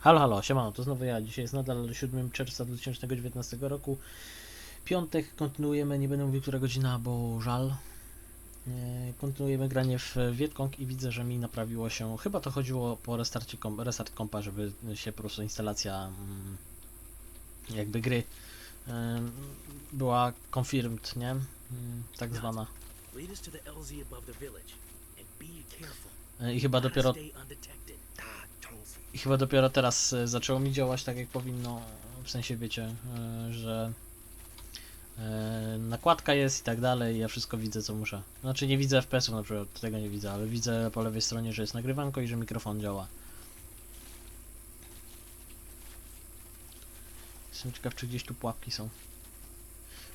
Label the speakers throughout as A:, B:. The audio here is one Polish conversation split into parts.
A: Halo, halo, siemano, to znowu ja. Dzisiaj jest nadal 7 czerwca 2019 roku. Piątek, kontynuujemy, nie będę mówił która godzina, bo żal. E, Kontynuujemy granie w Wietkong i widzę, że mi naprawiło się, chyba to chodziło po restarcie restart kompa, żeby się po prostu instalacja mm, jakby gry em, była confirmed, nie? Mm, Tak zwana. E, I chyba dopiero. I chyba dopiero teraz e, zaczęło mi działać tak jak powinno, w sensie wiecie, e, że e, nakładka jest i tak dalej, ja wszystko widzę co muszę. Znaczy nie widzę FPS-ów na przykład, tego nie widzę, ale widzę po lewej stronie, że jest nagrywanko i że mikrofon działa. Jestem ciekaw czy gdzieś tu pułapki są.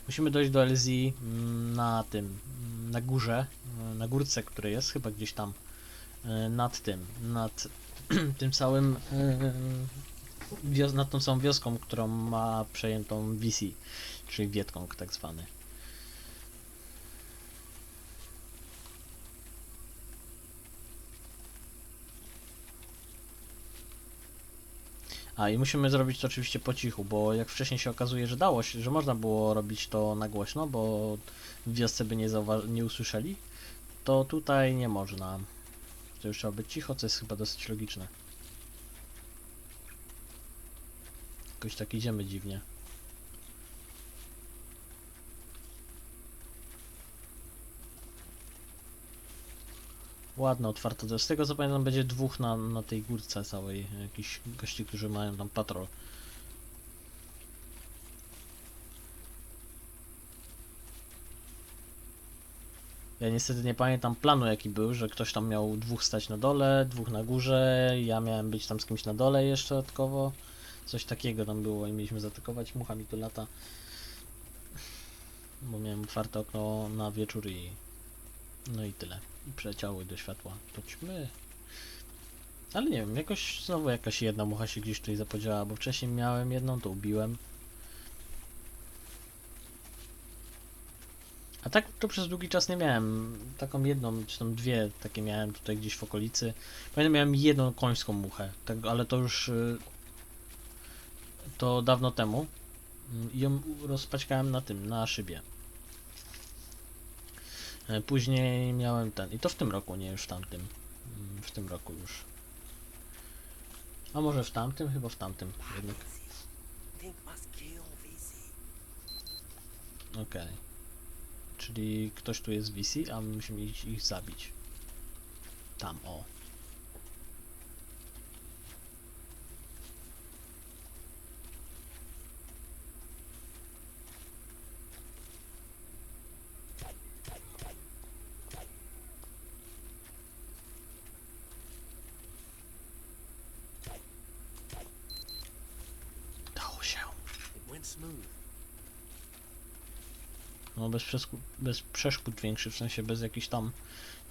A: Musimy dojść do LZ mm, na tym, mm, na górze, na górce, który jest, chyba gdzieś tam, nad tym, nad tym całym yy, wios- nad tą samą wioską, którą ma przejętą VC, czyli Wietkong tak zwany. A i musimy zrobić to oczywiście po cichu, bo jak wcześniej się okazuje, że dało się, że można było robić to na głośno, bo w wiosce by nie, nie usłyszeli, to tutaj nie można. To już trzeba być cicho, co jest chyba dosyć logiczne. Jakoś tak idziemy dziwnie. Ładne, otwarte. Z tego co pamiętam będzie dwóch na, na tej górce całej. Jakiś gości, którzy mają tam patrol. Ja niestety nie pamiętam planu jaki był, że ktoś tam miał dwóch stać na dole, dwóch na górze, ja miałem być tam z kimś na dole jeszcze dodatkowo. Coś takiego tam było i mieliśmy zaatakować, mucha mi tu lata. Bo miałem otwarte okno na wieczór i... No i tyle. I przeleciały do światła. Ćmy. Ale nie wiem, jakoś znowu jakaś jedna mucha się gdzieś tutaj zapodziała, bo wcześniej miałem jedną, to ubiłem. A tak to przez długi czas nie miałem. Taką jedną, czy tam dwie takie miałem tutaj gdzieś w okolicy. Pamiętam miałem jedną końską muchę, tak, ale to już y, to dawno temu. Mm, I ją rozpaćkałem na tym, na szybie. E, Później miałem ten, i to w tym roku, nie już w tamtym. Mm, W tym roku już. A może w tamtym? Chyba w tamtym jednak. Okej. Czyli ktoś tu jest VC, a my musimy ich, ich zabić. Tam, o. Dało się.
B: It went smooth.
A: No bez, przesku- bez przeszkód większych, w sensie bez jakichś tam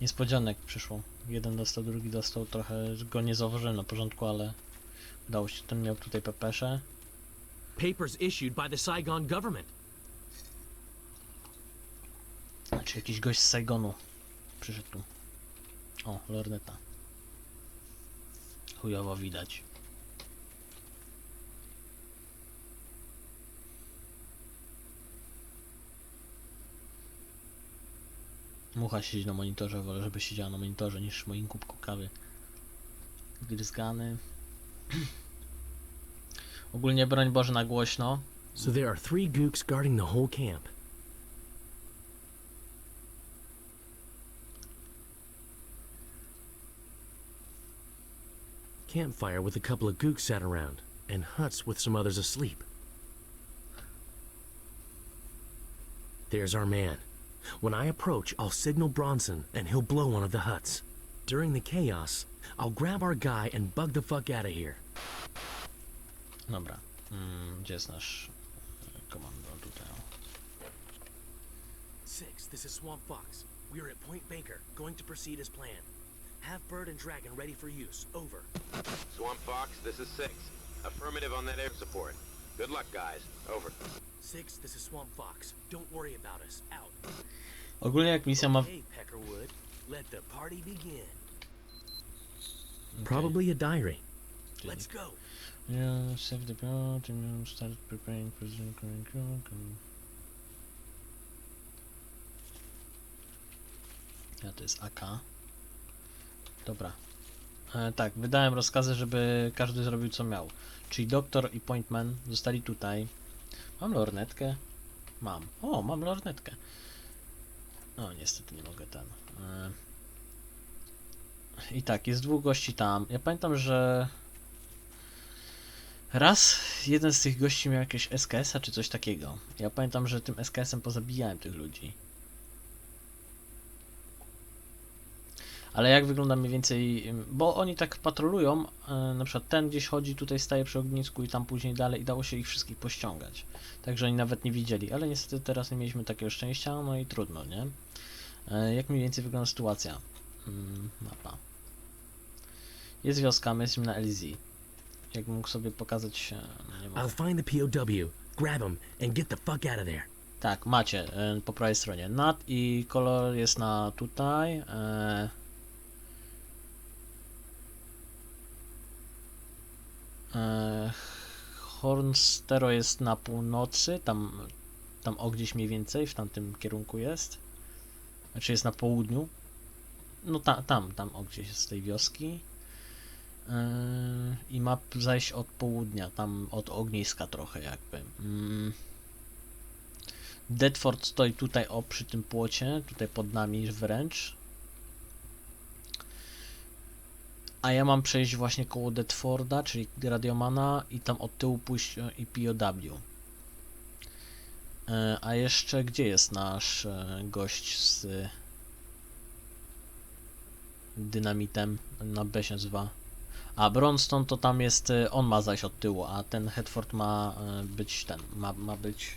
A: niespodzianek przyszło. Jeden dostał, drugi dostał, trochę go nie zauważyłem na porządku, ale udało się. Ten miał tutaj pepesze.
B: Papers issued by the Saigon government.
A: Znaczy jakiś gość z Saigonu przyszedł tu. O, lorneta. Chujowo widać. Mucha siedzi na monitorze, wolę, żeby siedziała na monitorze niż w moim kubku kawy. Gryzgany. Ogólnie broń Boże na głośno.
B: So there are three gooks guarding the whole camp. Campfire with a couple of gooks sat around, and huts with some others asleep. There's our man. When I approach, I'll signal Bronson, and he'll blow one of the huts. During the chaos, I'll grab our guy and bug the fuck out of here.
A: Dobra. Mm, gdzie jest nasz komando tutaj?
B: Six, this is Swamp Fox. We are at Point Baker, going to proceed as planned. Have Bird and Dragon ready for use. Over.
C: Swamp Fox, this is Six. Affirmative on that air support. Good luck, guys. Over.
B: Six, this is Swamp Fox. Don't worry about us. Out.
A: Ogólnie jak misja ma...
B: Okay, Peckerwood. Let the party begin.
A: Okej.
B: Probably a diary. Let's go.
A: Yeah, save the plot and start preparing for the coming Ja to jest AK. Dobra. E, tak, wydałem rozkazy, żeby każdy zrobił co miał. Czyli doktor i pointman zostali tutaj. Mam lornetkę? Mam. O, mam lornetkę. No, niestety nie mogę ten. E... I tak, jest dwóch gości tam. Ja pamiętam, że raz jeden z tych gości miał jakieś SKS-a czy coś takiego. Ja pamiętam, że tym SKS-em pozabijałem tych ludzi. Ale jak wygląda mniej więcej, bo oni tak patrolują, e, na przykład ten gdzieś chodzi, tutaj staje przy ognisku i tam później dalej i dało się ich wszystkich pościągać. Także oni nawet nie widzieli, ale niestety teraz nie mieliśmy takiego szczęścia, no i trudno, nie? E, Jak mniej więcej wygląda sytuacja? Mm, Mapa. Jest wioska, my jesteśmy na LZ. Jakbym mógł sobie pokazać, e, no nie mogę.
B: I'll find the POW, grab him, and get the fuck out of there.
A: Tak, macie po prawej stronie. NAT i kolor jest na tutaj. E, Hornstero jest na północy, tam, tam o gdzieś mniej więcej, w tamtym kierunku jest. Znaczy jest na południu. No ta, tam, tam o gdzieś z tej wioski. E, I ma zajść od południa, tam od ogniska trochę jakby. Mm. Deadford stoi tutaj o przy tym płocie, tutaj pod nami wręcz. A ja mam przejść właśnie koło Deadforda, czyli Radiomana i tam od tyłu pójść e, i POW. E, A jeszcze gdzie jest nasz e, gość z dynamitem na B się nazywa? A Bronston to tam jest, on ma zajść od tyłu, a ten Headford ma być ten, ma, ma być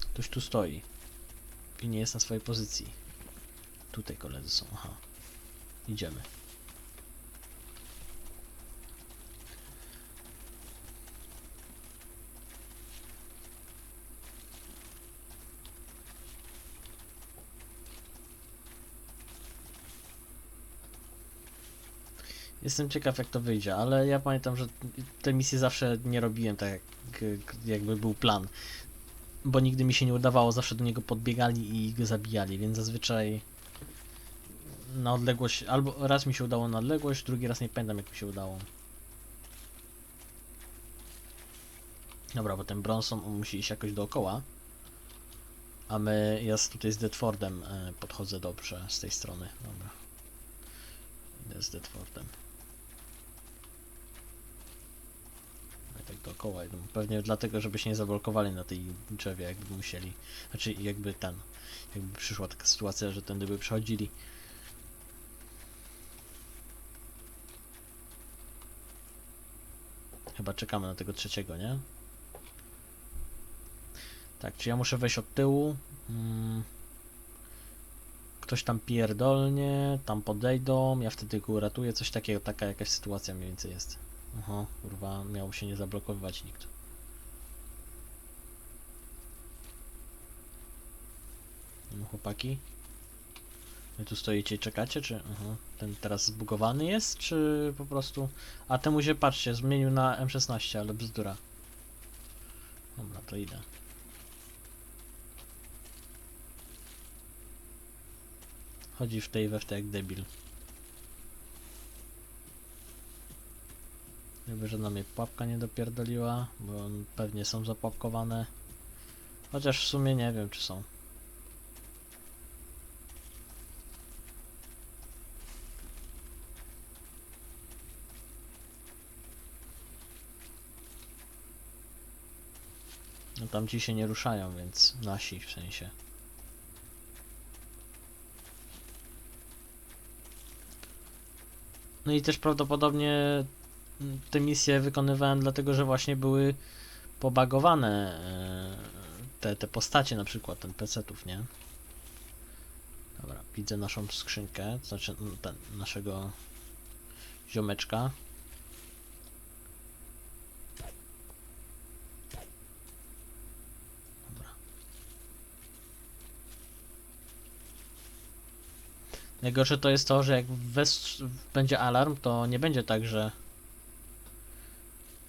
A: Ktoś tu stoi i nie jest na swojej pozycji. Tutaj koledzy są, aha. Idziemy. Jestem ciekaw jak to wyjdzie, ale ja pamiętam, że te misje zawsze nie robiłem tak jak, jakby był plan. Bo nigdy mi się nie udawało, zawsze do niego podbiegali i go zabijali, więc zazwyczaj na odległość, albo raz mi się udało na odległość, drugi raz nie pamiętam jak mi się udało. Dobra, bo ten Bronson on musi iść jakoś dookoła. A my, ja z- tutaj z Deadfordem e, podchodzę dobrze z tej strony. Dobra. Idę z Deadfordem. Ja tak dookoła idą. Pewnie dlatego, żeby się nie zablokowali na tej drzewie, jakby musieli. Znaczy, jakby ten. Jakby przyszła taka sytuacja, że tędy by przechodzili. Chyba czekamy na tego trzeciego, nie? Tak, czy ja muszę wejść od tyłu? Mm. Ktoś tam pierdolnie, tam podejdą, ja wtedy go uratuję, coś takiego, taka jakaś sytuacja mniej więcej jest. Aha, kurwa, miał się nie zablokowywać nikt. No, chłopaki? Wy tu stoicie i czekacie, czy ten teraz zbugowany jest, czy po prostu... A temu się, patrzcie, zmienił na M16, ale bzdura. Dobra, to idę. Chodzi w tej we jak debil. Jakby żadna mnie pułapka nie dopierdoliła, bo pewnie są zapułapkowane. Chociaż w sumie nie wiem czy są. Tam ci się nie ruszają, więc nasi w sensie. No i też prawdopodobnie te misje wykonywałem dlatego, że właśnie były pobagowane e, te, te postacie, na przykład ten PC-ów, nie? Dobra, widzę naszą skrzynkę, to znaczy mm, ten, naszego ziomeczka. Najgorsze to jest to, że jak wes- będzie alarm, to nie będzie tak, że.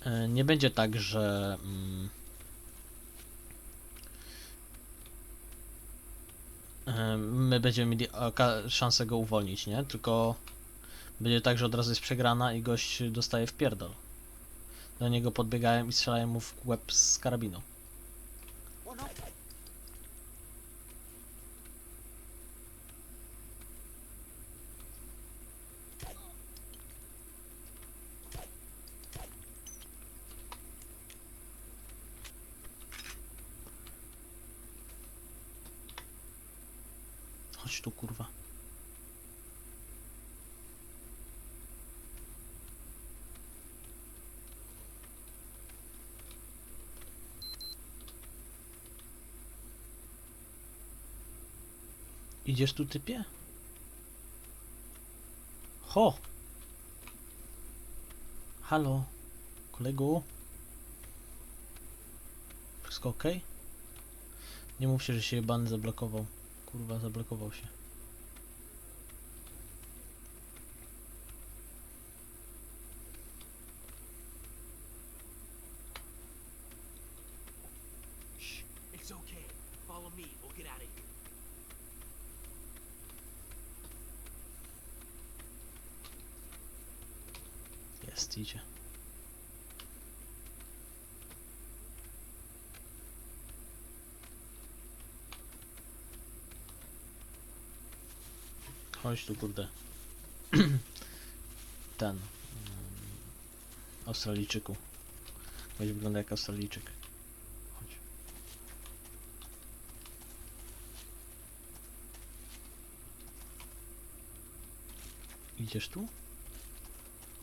A: e, Nie będzie tak, że. Mm, e, my będziemy mieli szansę go uwolnić, nie? Tylko będzie tak, że od razu jest przegrana i gość dostaje w pierdol. Do niego podbiegają i strzelają mu w łeb z karabinu. Chodź tu, kurwa. Idziesz tu, typie? Ho! Halo? Kolego? Wszystko ok? Nie mów się, że się jebany zablokował. Kurwa, zablokował się.
B: It's okay. Follow me. We'll get out of here.
A: Jest, idzie. Chodź tu, kurde. Ten. mm, Australijczyku. Chodź wygląda jak Australijczyk. Chodź. Idziesz tu?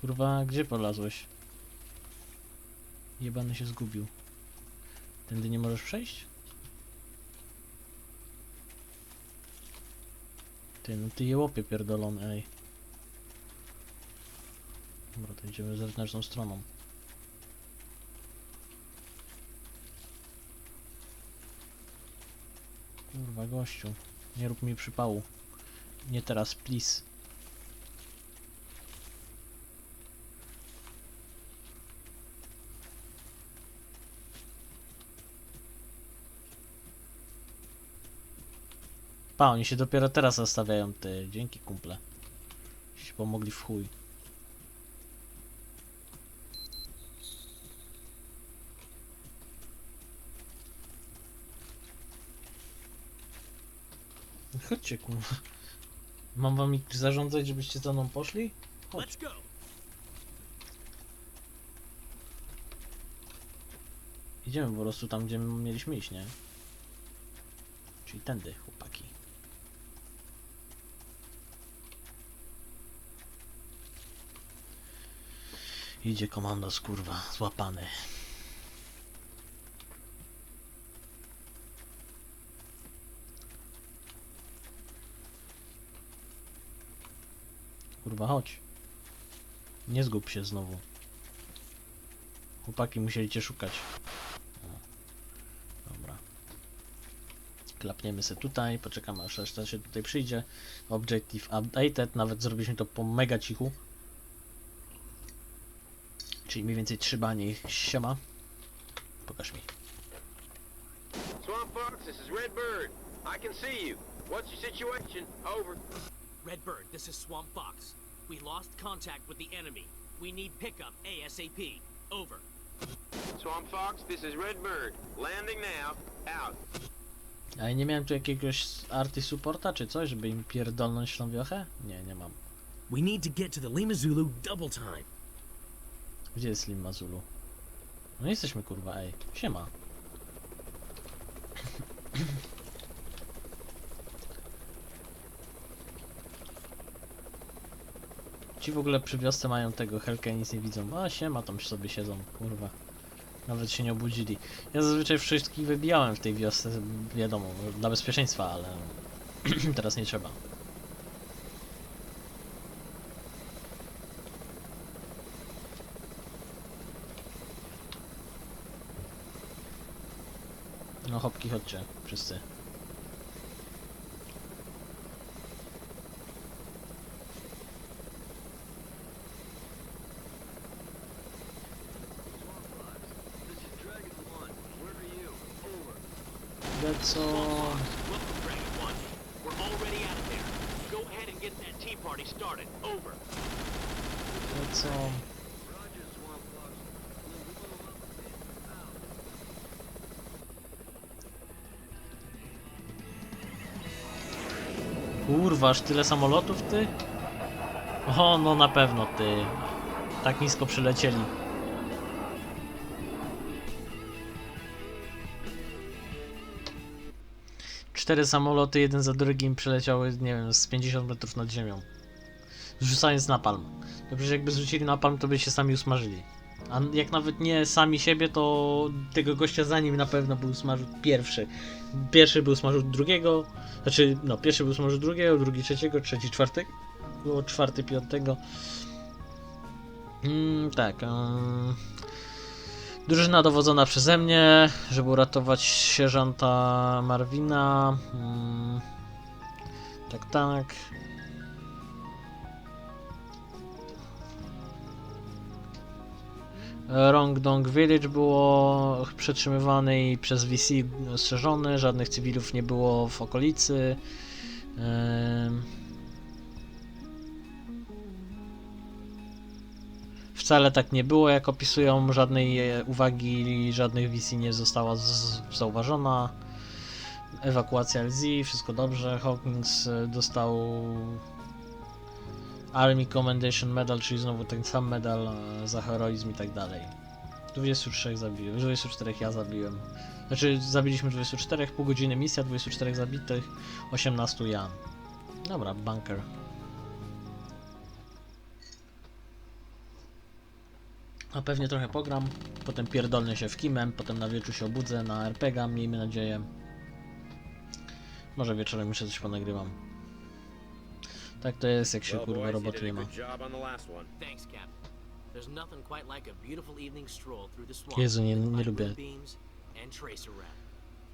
A: Kurwa, gdzie polazłeś? Jebany się zgubił. Tędy nie możesz przejść? Ty, no ty jełopie pierdolony, ej. Dobra, to idziemy zewnętrzną stroną. Kurwa, gościu. Nie rób mi przypału. Nie teraz, please. Pa, oni się dopiero teraz zastawiają, ty. Dzięki, kumple. Się pomogli w chuj. Chodźcie, kurwa. Mam wam ich zarządzać, żebyście za mną poszli? Chodź. Idziemy po prostu tam, gdzie mieliśmy iść, nie? Czyli tędy, chłopaki. Idzie komandos, kurwa, złapany. Kurwa, chodź. Nie zgub się znowu. Chłopaki musieli cię szukać. Dobra. Klapniemy sobie tutaj, poczekamy aż reszta się tutaj przyjdzie. Objective updated, nawet zrobiliśmy to po mega cichu. Czyli mniej więcej trzy banie ich siema. Pokaż mi.
C: Swamp Fox, this is Red Bird. I can see you. What's your situation? Over.
D: Redbird, this is Swamp Fox. We lost contact with the enemy. We need pickup ASAP. Over.
C: Swamp Fox, this is Red Bird. Landing now. Out.
A: A ja nie miałem tu jakiegoś arty supporta czy coś, żeby im pierdolnąć tą wiochę? Nie, nie mam.
B: We need to get to the Lima Zulu double time.
A: Gdzie jest Lim Mazulu? No jesteśmy kurwa, ej. Siema. Ci w ogóle przy wiosce mają tego helkę nic nie widzą. A siema, tam sobie siedzą, kurwa. Nawet się nie obudzili. Ja zazwyczaj wszystkich wybijałem w tej wiosce, wiadomo, dla bezpieczeństwa, ale teraz nie trzeba. No hopki, chodźcie, wszyscy.
D: That's all. We're already out of there. Go ahead and get that tea party started. Over.
A: Kurwa, aż tyle samolotów ty? O, no na pewno ty. Tak nisko przylecieli. Cztery samoloty, jeden za drugim przeleciały, nie wiem, z 50 metrów nad ziemią. Zrzucając napalm. Przecież jakby zrzucili napalm, to by się sami usmażyli. A jak nawet nie sami siebie, to tego gościa za nim na pewno był smażył pierwszy. Pierwszy był smażył drugiego, znaczy, no, pierwszy był smażył drugiego, drugi trzeciego, trzeci czwartego, było czwarty piątego. Mm, tak. Um, drużyna dowodzona przeze mnie, żeby uratować sierżanta Marwina. Mm, tak, tak. Rongdong Village było przetrzymywany i przez VC strzeżony, żadnych cywilów nie było w okolicy. Wcale tak nie było, jak opisują, żadnej e, uwagi, żadnych VC nie została zauważona. Ewakuacja LZ, wszystko dobrze. Hawkins e, dostał Army Commendation Medal, czyli znowu ten sam medal e, za heroizm i tak dalej. 23 zabiłem, 24 ja zabiłem. Znaczy zabiliśmy 24, pół godziny misja, 24 zabitych, 18 ja. Dobra, bunker. A pewnie trochę pogram, potem pierdolnę się w kimem, potem na wieczór się obudzę na RPGa, miejmy nadzieję. Może wieczorem jeszcze coś ponagrywam. Tak to jest, jak się kurwa roboty nie ma.
C: good job on the last one.
D: Thanks, Captain. There's nothing quite like a beautiful evening stroll through the swamp.
A: Jezu, nie- nie lubię.
D: and tracer wrap.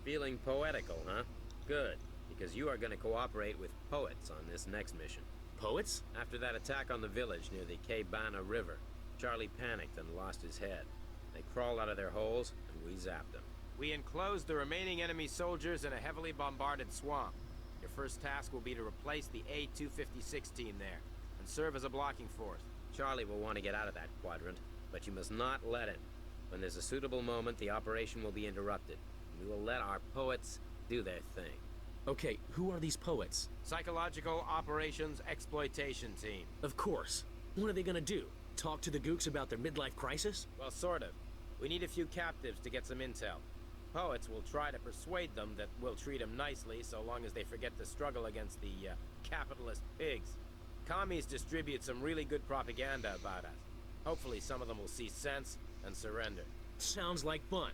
C: Feeling poetical, huh? Good, because you are going to cooperate with poets on this next mission.
D: Poets?
C: After that attack on the village near the Keibana River, Charlie panicked and lost his head. They crawled out of their holes, and we zapped them.
E: We enclosed the remaining enemy soldiers in a heavily bombarded swamp. Your first task will be to replace the A-256 team there and serve as a blocking force.
C: Charlie will want to get out of that quadrant, but you must not let him. When there's a suitable moment, the operation will be interrupted. We will let our poets do their thing.
B: Okay, who are these poets?
E: Psychological Operations Exploitation Team.
B: Of course. What are they gonna do? Talk to the gooks about their midlife crisis?
E: Well, sort of. We need a few captives to get some intel. Poets will try to persuade them that we'll treat them nicely so long as they forget the struggle against the uh, capitalist pigs. Commies distribute some really good propaganda about us. Hopefully, some of them will see sense and surrender.
B: Sounds like fun.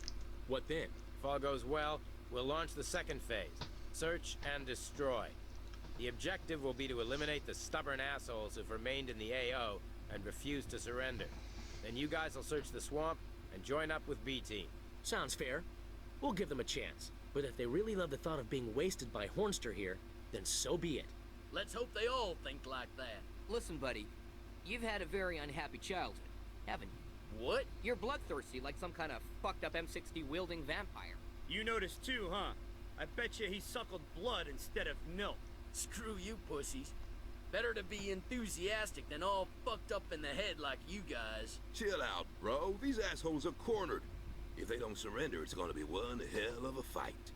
B: What then?
E: If all goes well, we'll launch the second phase search and destroy. The objective will be to eliminate the stubborn assholes who've remained in the AO and refused to surrender. Then you guys will search the swamp and join up with B Team.
B: Sounds fair. We'll give them a chance. But if they really love the thought of being wasted by Hornster here, then so be it.
F: Let's hope they all think like that.
G: Listen, buddy, you've had a very unhappy childhood, haven't you?
F: What?
G: You're bloodthirsty like some kind of fucked up M60 wielding vampire.
H: You noticed too, huh? I bet you he suckled blood instead of milk.
F: Screw you, pussies. Better to be enthusiastic than all fucked up in the head like you guys.
I: Chill out, bro. These assholes are cornered. If they don't surrender, it's gonna be one hell of a fight.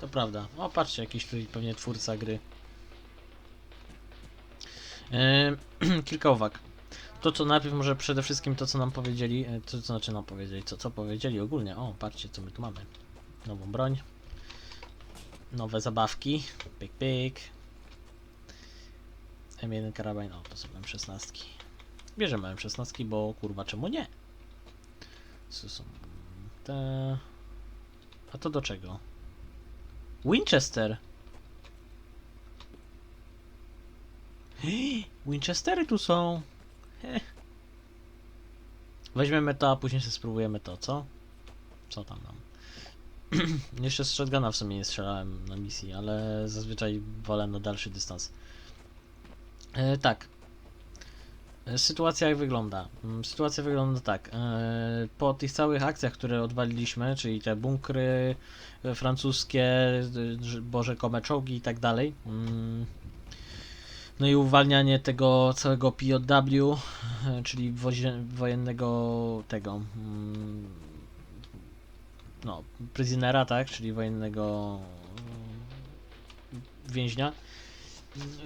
A: To prawda. O, patrzcie, jakiś tutaj pewnie twórca gry. Kilka uwag. To co najpierw może przede wszystkim to co nam powiedzieli, e, to co znaczy nam powiedzieli, co, co powiedzieli ogólnie. O, patrzcie co my tu mamy. Nową broń. Nowe zabawki. Pyk pyk. M1 karabin, o to są M16. Bierzemy M16, bo kurwa czemu nie? Co są te... A to do czego? Winchester. Winchestery tu są. Weźmiemy to, a później spróbujemy to, co? Co tam nam? Jeszcze z shotguna w sumie nie strzelałem na misji, ale zazwyczaj wolę na dalszy dystans. E, tak. Sytuacja jak wygląda? Mm, Sytuacja wygląda tak. e, Po tych całych akcjach, które odwaliliśmy, czyli te bunkry e, francuskie, boże kome czołgi i tak dalej. mm, No i uwalnianie tego całego POW, e, czyli wojennego tego mm, no, prisonera, tak, czyli wojennego więźnia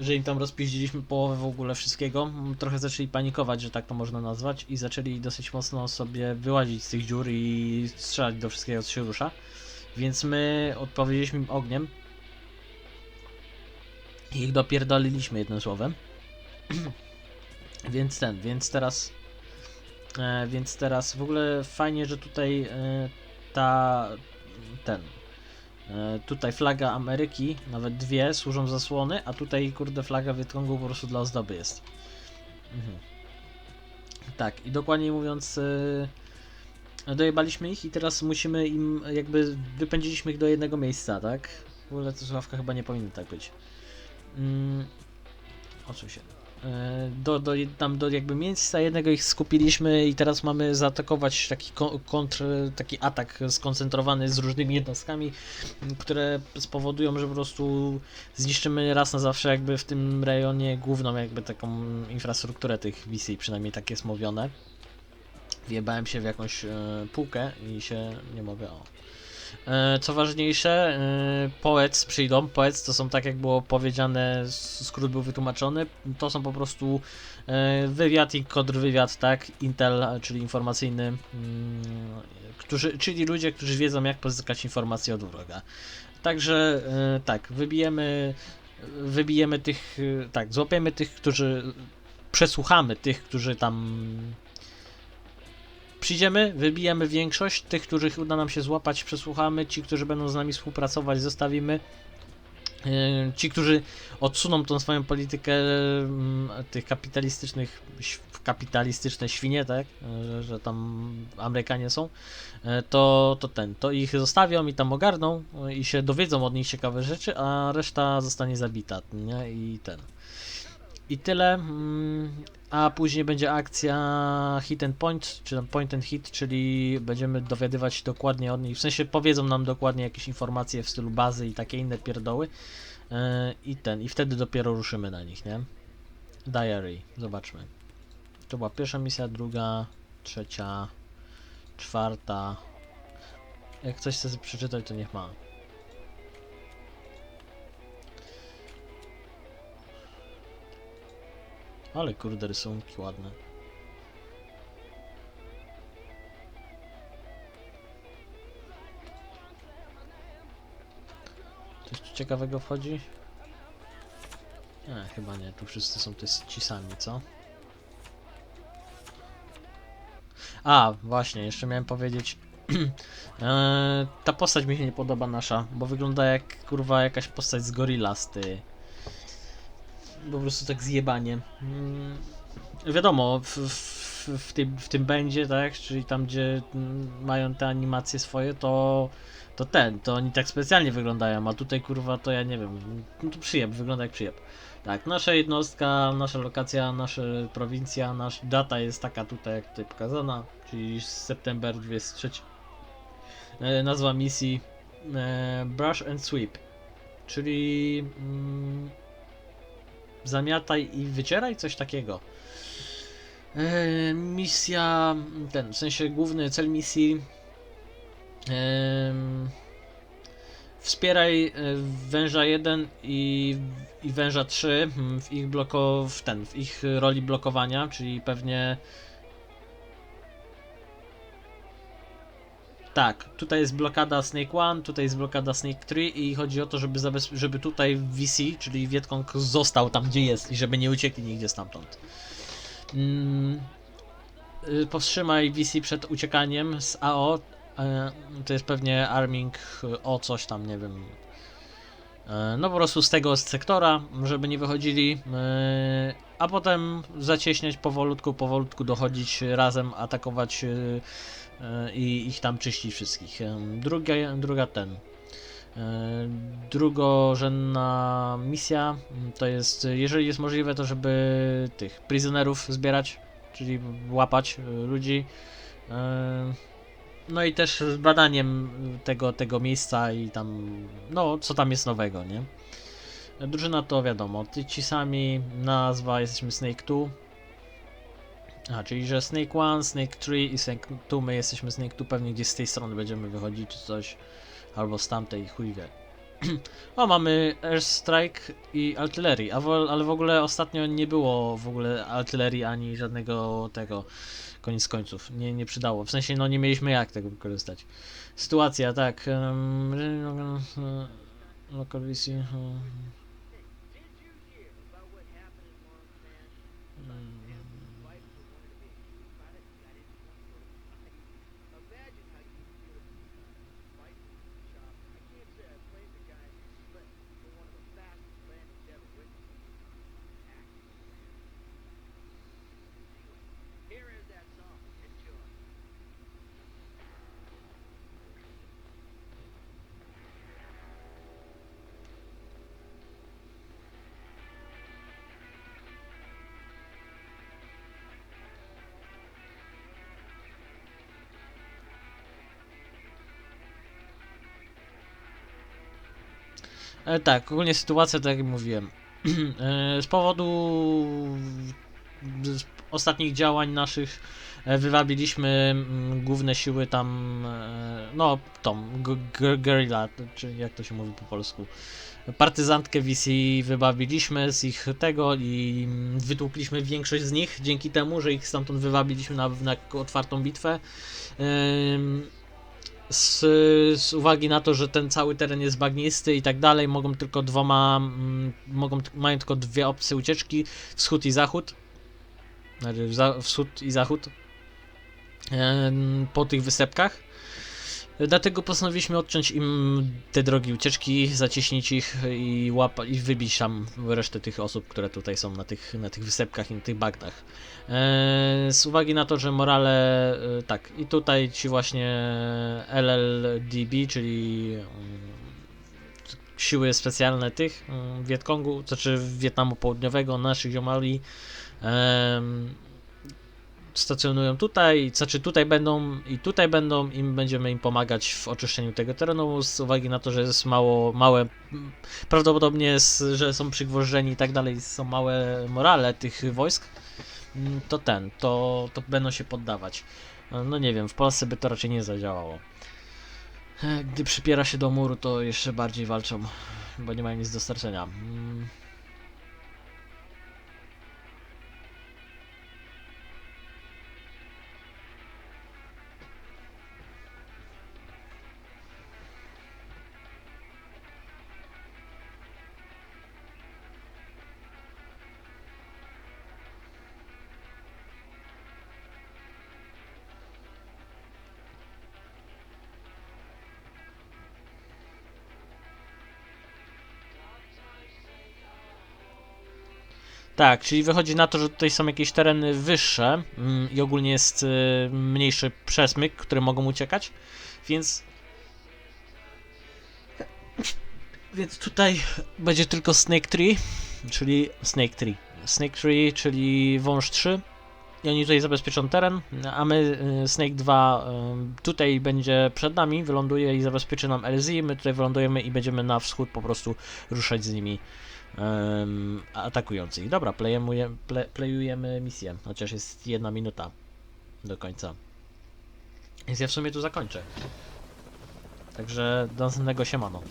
A: że im tam rozpiździliśmy połowę w ogóle wszystkiego, trochę zaczęli panikować, że tak to można nazwać i zaczęli dosyć mocno sobie wyłazić z tych dziur i strzelać do wszystkiego, co się rusza. Więc my odpowiedzieliśmy im ogniem i ich dopierdoliliśmy jednym słowem. więc ten, więc teraz e, więc teraz w ogóle fajnie, że tutaj e, ta ten Tutaj flaga Ameryki, nawet dwie, służą zasłony, a tutaj kurde flaga Wietkongu po prostu dla ozdoby jest. Mhm. Tak, i dokładniej mówiąc, e, dojebaliśmy ich i teraz musimy im, jakby wypędziliśmy ich do jednego miejsca, tak? W ogóle to słuchawka chyba nie powinny tak być. Mm, odsuń się. E, Do, do, tam do jakby miejsca jednego ich skupiliśmy i teraz mamy zaatakować taki ko- kontr, taki atak skoncentrowany z różnymi jednostkami, które spowodują, że po prostu zniszczymy raz na zawsze jakby w tym rejonie główną jakby taką infrastrukturę tych VC, przynajmniej tak jest mówione. Wjebałem się w jakąś e, półkę i się nie mogę o. E, Co ważniejsze, e, poets przyjdą. Poets to są tak jak było powiedziane, skrót był wytłumaczony. To są po prostu e, wywiad i kontrwywiad, tak? Intel, czyli informacyjny, mm, którzy, czyli ludzie, którzy wiedzą jak pozyskać informacje od wroga. Także tak, wybijemy, wybijemy tych, tak, złapiemy tych, którzy, przesłuchamy tych, którzy tam Przyjdziemy, wybijemy większość, tych, których uda nam się złapać, przesłuchamy, ci, którzy będą z nami współpracować, zostawimy. Yy, Ci, którzy odsuną tą swoją politykę mm, tych kapitalistycznych, kapitalistyczne świnie, tak, że, że tam Amerykanie są, to, to ten, to ich zostawią i tam ogarną i się dowiedzą od nich ciekawe rzeczy, a reszta zostanie zabita, nie, i ten. I tyle. A później będzie akcja Hit and Point, czy tam Point and Hit, czyli będziemy dowiadywać się dokładnie od nich. W sensie powiedzą nam dokładnie jakieś informacje w stylu bazy i takie inne pierdoły. E, I ten, i wtedy dopiero ruszymy na nich, nie? Diary, zobaczmy. To była pierwsza misja, druga, trzecia, czwarta. Jak coś chce przeczytać, to niech ma. Ale kurde, rysunki ładne. Coś tu ciekawego wchodzi? Nie, chyba nie. Tu wszyscy są ci sami, co? A, właśnie, jeszcze miałem powiedzieć. Eee, ta postać mi się nie podoba nasza, bo wygląda jak kurwa jakaś postać z Gorillaz, ty po prostu tak zjebanie. Mm, wiadomo, w, w, w, tym, w tym będzie, tak, czyli tam, gdzie mm, mają te animacje swoje, to, to ten, to oni tak specjalnie wyglądają, a tutaj kurwa to ja nie wiem, no to przyjeb, wygląda jak przyjeb. Tak, nasza jednostka, nasza lokacja, nasza prowincja, nasza data jest taka tutaj, jak tutaj pokazana, czyli september 23. E, nazwa misji e, Brush and Sweep, czyli mm, zamiataj i wycieraj, coś takiego. Misja, ten, w sensie główny cel misji wspieraj e, węża 1 i, i węża 3 mm, w ich bloko, w ten, w ich roli blokowania, czyli pewnie Tak, tutaj jest blokada Snake 1, tutaj jest blokada Snake 3 i chodzi o to, żeby, żeby tutaj VC, czyli Wietkong został tam gdzie jest i żeby nie uciekli nigdzie stamtąd. Mm, y, powstrzymaj VC przed uciekaniem z AO, e, to jest pewnie arming o coś tam, nie wiem. E, No po prostu z tego sektora, żeby nie wychodzili, e, a potem zacieśniać powolutku, powolutku dochodzić razem, atakować e, i ich tam czyścić wszystkich. Druga, druga ten. Drugorzędna misja mm, to jest, jeżeli jest możliwe, to żeby tych prisonerów zbierać, czyli łapać ludzi. No i też z badaniem tego, tego miejsca i tam, no co tam jest nowego, nie? Drużyna to wiadomo, ty ci sami, nazwa, jesteśmy Snake 2. A, czyli że Snake 1, Snake 3 i Snake 2, my jesteśmy Snake 2, pewnie gdzieś z tej strony będziemy wychodzić czy coś. Albo z tamtej, chuj wie. O, mamy Airstrike i artylerii, ale w ogóle ostatnio nie było w ogóle artylerii ani żadnego tego, koniec końców, nie, nie przydało. W sensie, no nie mieliśmy jak tego wykorzystać. Sytuacja, tak. Um, E, tak, ogólnie sytuacja, tak jak mówiłem. e, z powodu ostatnich działań naszych e, wywabiliśmy mm, główne siły tam, no, tą, guerrilla, czy jak to się mówi po polsku. Partyzantkę VC wybawiliśmy z ich tego i mm, wytłukliśmy większość z nich dzięki temu, że ich stamtąd wywabiliśmy na, na otwartą bitwę. Ym, z, z uwagi na to, że ten cały teren jest bagnisty i tak dalej, mogą tylko dwoma, mm, mogą, mają tylko dwie opcje ucieczki, wschód i zachód. Znaczy wschód i zachód. Po tych wysepkach. Dlatego postanowiliśmy odciąć im te drogi ucieczki, zacieśnić ich i, łapa, i wybić tam resztę tych osób, które tutaj są na tych, na tych wysepkach i na tych bagnach. E, z uwagi na to, że morale, e, tak, i tutaj ci właśnie LLDB, czyli mm, siły specjalne tych mm, Wietkongu, to znaczy Wietnamu Południowego, naszych ziomali, em, stacjonują tutaj, znaczy tutaj będą i tutaj będą, im będziemy im pomagać w oczyszczeniu tego terenu z uwagi na to, że jest mało, małe, prawdopodobnie, że są przygwożdżeni i tak dalej, są małe morale tych wojsk, mm, to ten, to, to będą się poddawać. No nie wiem, w Polsce by to raczej nie zadziałało. Gdy przypiera się do muru, to jeszcze bardziej walczą, bo nie mają nic do stracenia. Tak, czyli wychodzi na to, że tutaj są jakieś tereny wyższe mm, i ogólnie jest y, mniejszy przesmyk, które mogą uciekać, więc więc tutaj będzie tylko Snake Tree, czyli Snake Tree, Snake Tree, czyli wąż 3 i oni tutaj zabezpieczą teren, a my y, Snake 2 y, tutaj będzie przed nami, wyląduje i zabezpieczy nam LZ, my tutaj wylądujemy i będziemy na wschód po prostu ruszać z nimi um, atakujących. Dobra, playujemy, play, playujemy misję, chociaż jest jedna minuta do końca. Więc ja w sumie tu zakończę. Także do następnego siemano.